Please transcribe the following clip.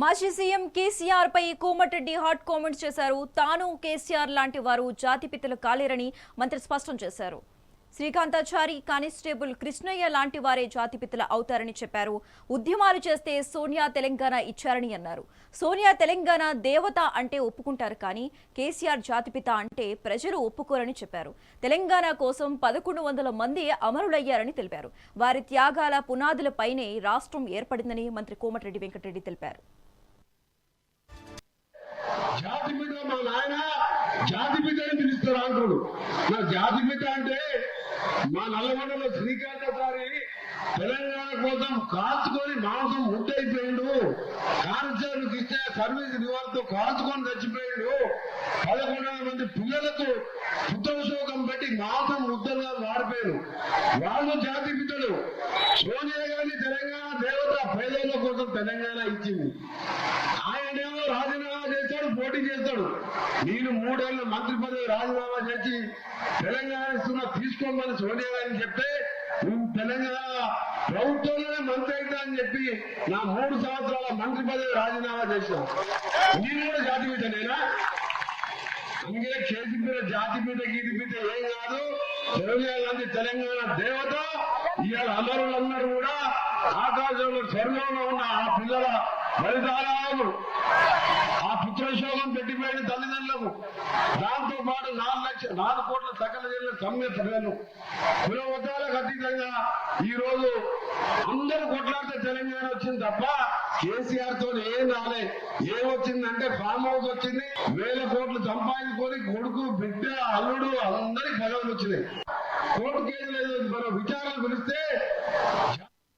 మాజీ సీఎం కేసీఆర్ పై Komatireddy hot comments చేశారు. తాను కేసీఆర్ లాంటి వారు జాతిపితలు కాలేరని మంత్రి స్పష్టం చేశారు. శ్రీకాంతాచారి కానిస్టేబుల్ కృష్ణయ్య లాంటి వారే జాతిపితల అవుతారని చెప్పారు. ఉద్యమాలు చేస్తే సోనియా తెలంగాణ ఇచ్చారని అన్నారు. సోనియా తెలంగాణ దేవత అంటే ఒప్పుకుంటారు కానీ కేసీఆర్ జాతిపిత అంటే ప్రజలు ఒప్పుకోరని చెప్పారు. తెలంగాణ కోసం పదకొండు వందల మంది అమరులయ్యారని తెలిపారు. వారి త్యాగాల పునాదులపైనే రాష్ట్రం ఏర్పడిందని మంత్రి కోమటిరెడ్డి వెంకటరెడ్డి తెలిపారు. జాతి పిత మా నాయన జాతి పిత అని పిలుస్తారు అంటాడు నా జాతి పిత అంటే మా నల్లగొండలో శ్రీకాంతసారి తెలంగాణ కోసం కాల్చుకొని మాంసం ముట్టయిపోయిండు. కానిస్టేబుల్కి ఇస్తే సర్వీస్ రివార్డ్తో కాల్చుకొని చచ్చిపోయిండు. పదకొండు మంది పిల్లలకు పుత్రశోకం పెట్టి మాంసం ముద్దలుగా మారిపోయారు వాళ్ళు జాతి పితలు సోనియా గాంధీ తెలంగాణ దేవత పేదల కోసం తెలంగాణ ఇచ్చింది. ఆయనేమో రాజీనామా చేస్తాడు పోటీ చేస్తాడు. నేను మూడేళ్ళ మంత్రి పదవి రాజీనామా చేసి తెలంగాణ ఇస్తున్న తీసుకోమని సోనియా గారిని చెప్తే నువ్వు తెలంగాణ ప్రభుత్వంలోనే మంత్రి అవుతా అని చెప్పి నా మూడు సంవత్సరాల మంత్రి పదవి రాజీనామా చేశాను. నేను కూడా జాతి మీద నేనా అందుకే చేతి మీద జాతి మీద గీతి మీద ఏం కాదు. సోనియా గాంధీ తెలంగాణ దేవత. ఇవాళ అమరులందరూ కూడా ఆకాశంలో స్వర్గంలో ఉన్న ఆ పిల్లల బలిదానాలు. ఆ పెట్టిపోయాడు పెట్టిపోయిన తల్లిదండ్రులకు. దాంతో పాటు నాలుగు లక్ష నాలుగు కోట్ల సకల జిల్లా సమ్మె ప్రజలు కులవతాలకు అతీతంగా ఈ రోజు అందరూ కొట్లాడితే తెలంగాణ వచ్చింది తప్ప కేసీఆర్తో ఏం రాలే. ఏమొచ్చిందంటే ఫామ్ హౌస్ వచ్చింది. వేల కోట్లు సంపాదించుకొని కొడుకు బిడ్డ అల్లుడు అందరికి పదవులు వచ్చినాయి. కోర్టు కేసులు ఏదో మనం విచారణ పిలిస్తే